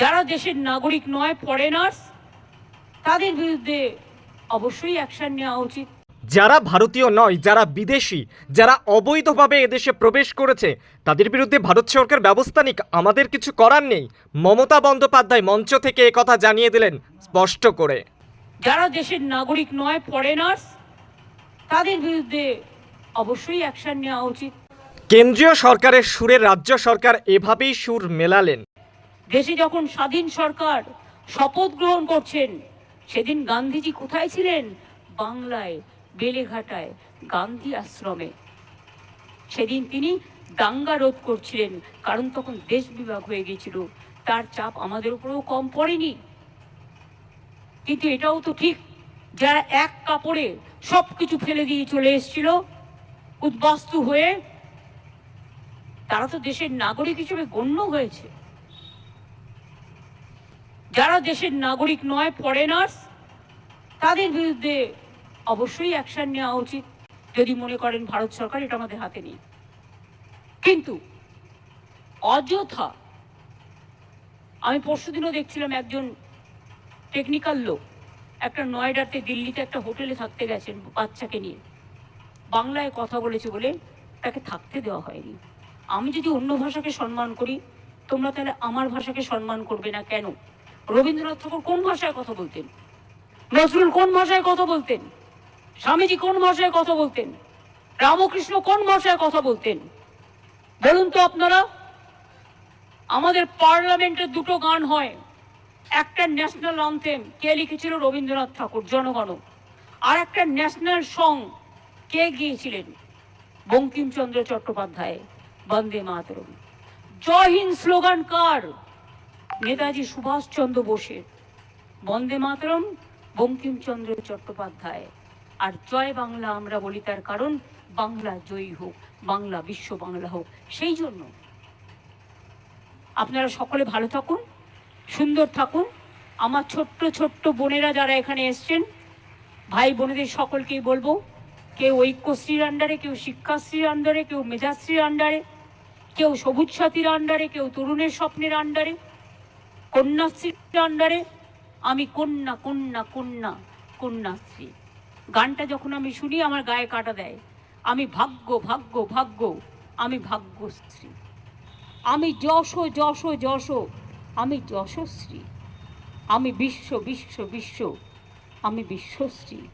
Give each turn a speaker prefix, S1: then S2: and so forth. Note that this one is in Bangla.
S1: যারা দেশের নাগরিক নয় ফরেনার্স তাদের বিরুদ্ধে অবশ্যই অ্যাকশন নেওয়া উচিত।
S2: যারা ভারতীয় নয় যারা বিদেশি যারা অবৈধভাবে এদেশে প্রবেশ করেছে তাদের বিরুদ্ধে ভারত সরকার ব্যবস্থা নিক আমাদের কিছু করার নেই। মমতা বন্দ্যোপাধ্যায় মঞ্চ থেকে কথা জানিয়ে দিলেন স্পষ্ট করে।
S1: যারা দেশের নাগরিক নয় ফরেনার্স তাদের বিরুদ্ধে অবশ্যই অ্যাকশন নেওয়া উচিত।
S2: কেন্দ্রীয় সরকারের সুরে রাজ্য সরকার এভাবেই সুর মেলালেন।
S1: দেশে যখন স্বাধীন সরকার শপথ গ্রহণ করছেন, সেদিন গান্ধীজি কোথায় ছিলেন? বাংলায়, বেলেঘাটায়, গান্ধী আশ্রমে। সেদিন তিনি দাঙ্গা রোধ করছিলেন, কারণ তখন দেশ বিভাগ হয়ে গিয়েছিল। তার চাপ আমাদের উপরেও কম পড়েনি। কিন্তু এটাও তো ঠিক, যারা এক কাপড়ে সব কিছু ফেলে দিয়ে চলে এসেছিল, উদ্বাস্তু হয়ে, তারা তো দেশের নাগরিক হিসেবে গণ্য হয়েছে। যারা দেশের নাগরিক নয় ফরেনার্স তাদের বিরুদ্ধে অবশ্যই অ্যাকশন নেওয়া উচিত। যদি মনে করেন ভারত সরকার, এটা আমাদের হাতে নেই। কিন্তু অযথা আমি পরশুদিনও দেখছিলাম একজন টেকনিক্যাল লোক, একটা নয়ডাতে দিল্লিতে একটা হোটেলে থাকতে গেছেন বাচ্চাকে নিয়ে। বাংলায় কথা বলেছে বলে তাকে থাকতে দেওয়া হয়নি। আমি যদি অন্য ভাষাকে সম্মান করি, তোমরা তাহলে আমার ভাষাকে সম্মান করবে না কেন? রবীন্দ্রনাথ ঠাকুর কোন ভাষায় কথা বলতেন? নজরুল কোন ভাষায় কথা বলতেন? স্বামীজি কোন ভাষায় কথা বলতেন? রামকৃষ্ণ কোন ভাষায় কথা বলতেন? বলুন তো আপনারা, আমাদের পার্লামেন্টের দুটো গান হয়। একটা ন্যাশনাল অন্থেম কে লিখেছিল রবীন্দ্রনাথ ঠাকুর, জনগণ। আর একটা ন্যাশনাল সং, কে গিয়েছিলেন? বঙ্কিমচন্দ্র চট্টোপাধ্যায়, বন্দে মাতরম। জয় হিন্দ স্লোগান কার? নেতাজি সুভাষচন্দ্র বোসের। বন্দে মাতরম, বঙ্কিমচন্দ্র চট্টোপাধ্যায়। আর জয় বাংলা আমরা বলি তার কারণ, বাংলা জয়ী হোক, বাংলা বিশ্ব বাংলা হোক। সেই জন্য আপনারা সকলে ভালো থাকুন, সুন্দর থাকুন। আমার ছোট্ট ছোট্ট বোনেরা যারা এখানে এসছেন, ভাই বোনেদের সকলকেই বলব, কেউ ঐক্যশ্রীর আন্ডারে কেউ শিক্ষাশ্রীর আন্ডারে কেউ মেধাশ্রীর আন্ডারে কেউ সবুজ সাথীর আন্ডারে কেউ তরুণের স্বপ্নের আন্ডারে কন্যাশ্রীর আন্ডারে আমি কন্যা কন্যা কন্যা, কন্যাশ্রী। গানটা যখন আমি শুনি, আমার গায়ে কাটা দেয়। আমি ভাগ্য ভাগ্য ভাগ্য, আমি ভাগ্যশ্রী। আমি যশ যশ যশ, আমি যশশ্রী। আমি বিশ্ব বিশ্ব বিশ্ব, আমি বিশ্বশ্রী।